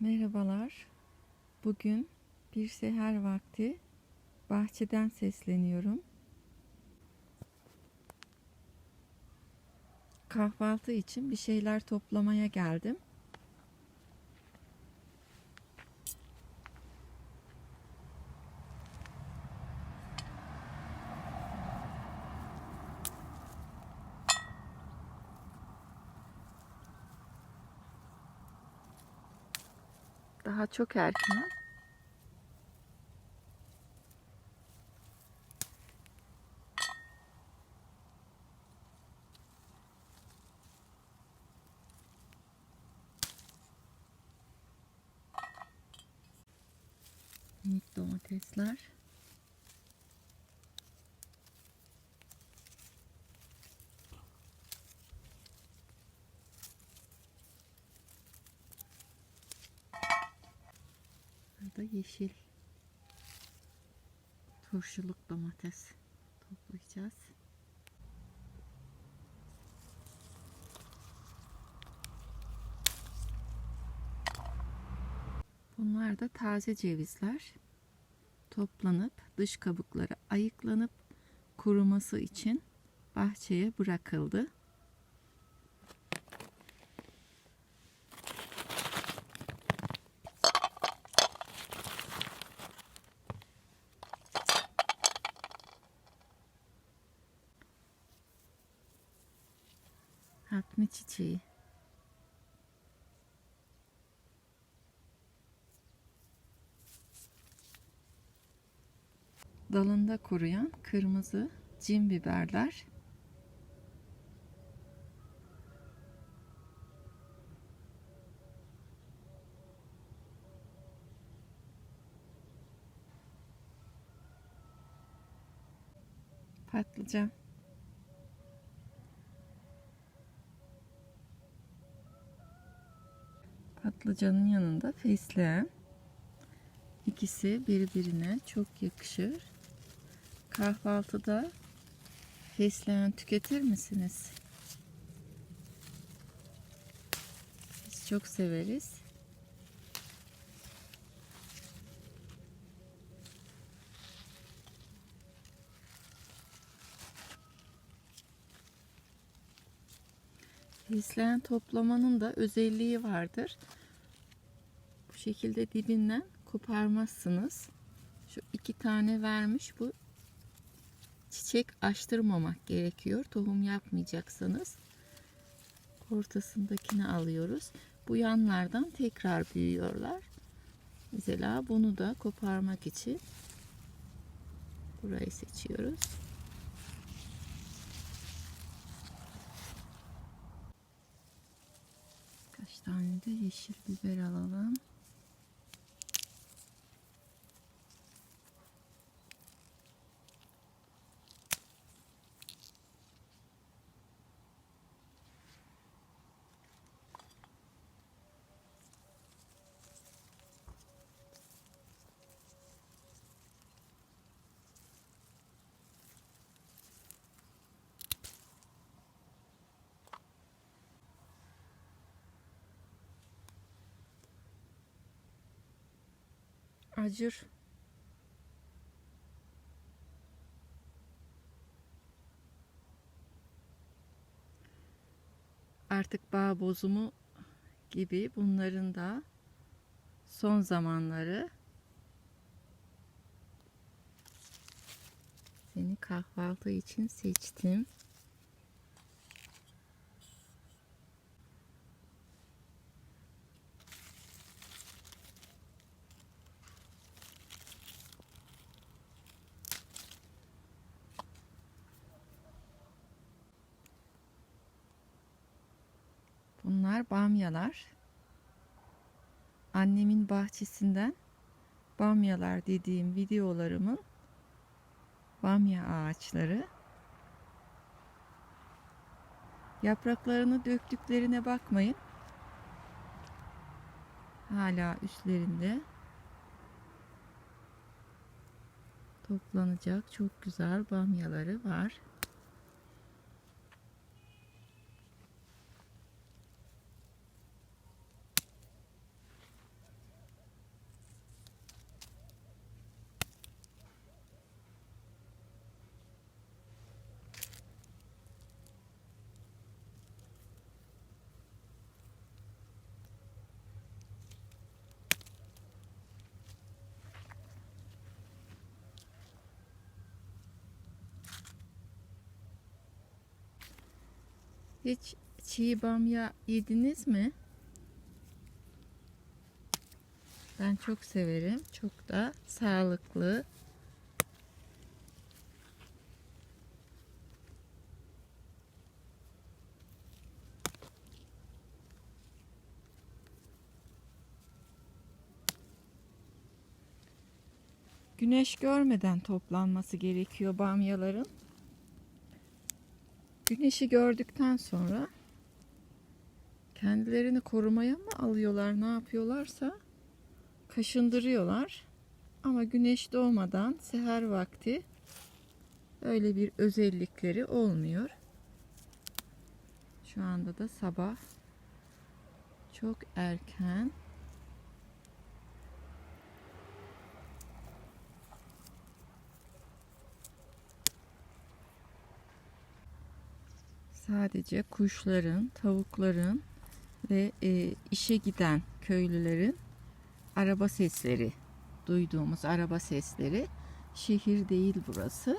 Merhabalar. Bugün bir seher vakti bahçeden sesleniyorum. Kahvaltı için bir şeyler toplamaya geldim. Daha çok erken. Minik domatesler. Burada yeşil turşuluk domates toplayacağız. Bunlar da taze cevizler. Toplanıp dış kabukları ayıklanıp kuruması için bahçeye bırakıldı. Hatmi çiçeği. Dalında kuruyan kırmızı cin biberler. Patlıcan. Patlıcanın yanında fesleğen. İkisi birbirine çok yakışır. Kahvaltıda fesleğen tüketir misiniz? Biz çok severiz. Fesleğen toplamanın da özelliği vardır. Bu şekilde dibinden koparmazsınız. Şu iki tane vermiş bu çiçek açtırmamak gerekiyor. Tohum yapmayacaksanız ortasındakini alıyoruz. Bu yanlardan tekrar büyüyorlar. Mesela bunu da koparmak için burayı seçiyoruz. Tane de yeşil biber alalım. Acır. Artık bağ bozumu gibi bunların da son zamanları seni kahvaltı için seçtim. Bunlar bamyalar. Annemin bahçesinden bamyalar dediğim videolarımın bamya ağaçları. Yapraklarını döktüklerine bakmayın. Hala üstlerinde toplanacak çok güzel bamyaları var. Hiç çiğ bamya yediniz mi? Ben çok severim. Çok da sağlıklı. Güneş görmeden toplanması gerekiyor bamyaların. Güneşi gördükten sonra kendilerini korumaya mı alıyorlar ne yapıyorlarsa kaşındırıyorlar. Ama güneş doğmadan seher vakti öyle bir özellikleri olmuyor. Şu anda da sabah çok erken. Sadece kuşların, tavukların ve e, işe giden köylülerin araba sesleri, duyduğumuz araba sesleri. Şehir değil burası.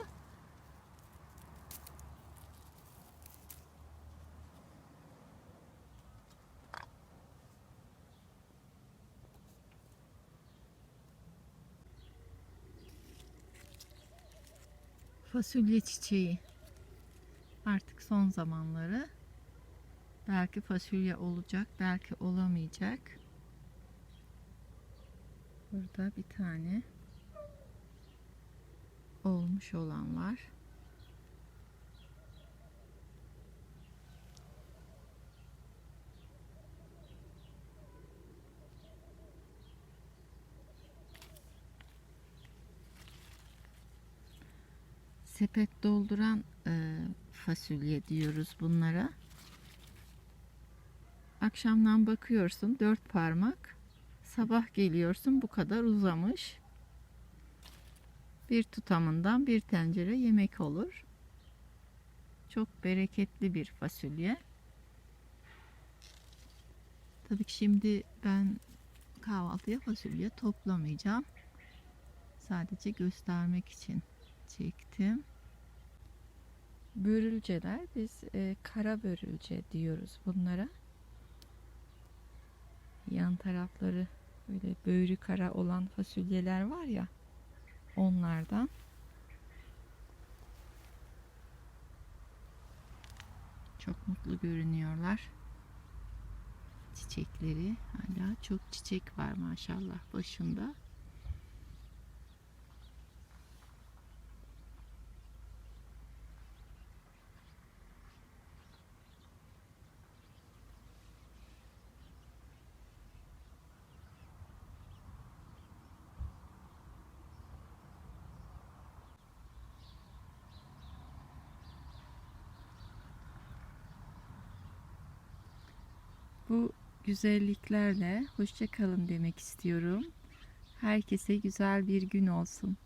Fasulye çiçeği. Artık son zamanları. Belki fasulye olacak, belki olamayacak. Burada bir tane olmuş olan var. Sepet dolduran e, fasulye diyoruz bunlara. Akşamdan bakıyorsun dört parmak Sabah geliyorsun bu kadar uzamış. Bir tutamından bir tencere yemek olur. Çok bereketli bir fasulye. Tabii ki şimdi ben kahvaltıya fasulye toplamayacağım. Sadece göstermek için çektim. Börülceler biz e, kara börülce diyoruz bunlara. Yan tarafları böyle böğrü kara olan fasulyeler var ya onlardan. Çok mutlu görünüyorlar. Çiçekleri hala çok çiçek var maşallah başında. Bu güzelliklerle hoşça kalın demek istiyorum. Herkese güzel bir gün olsun.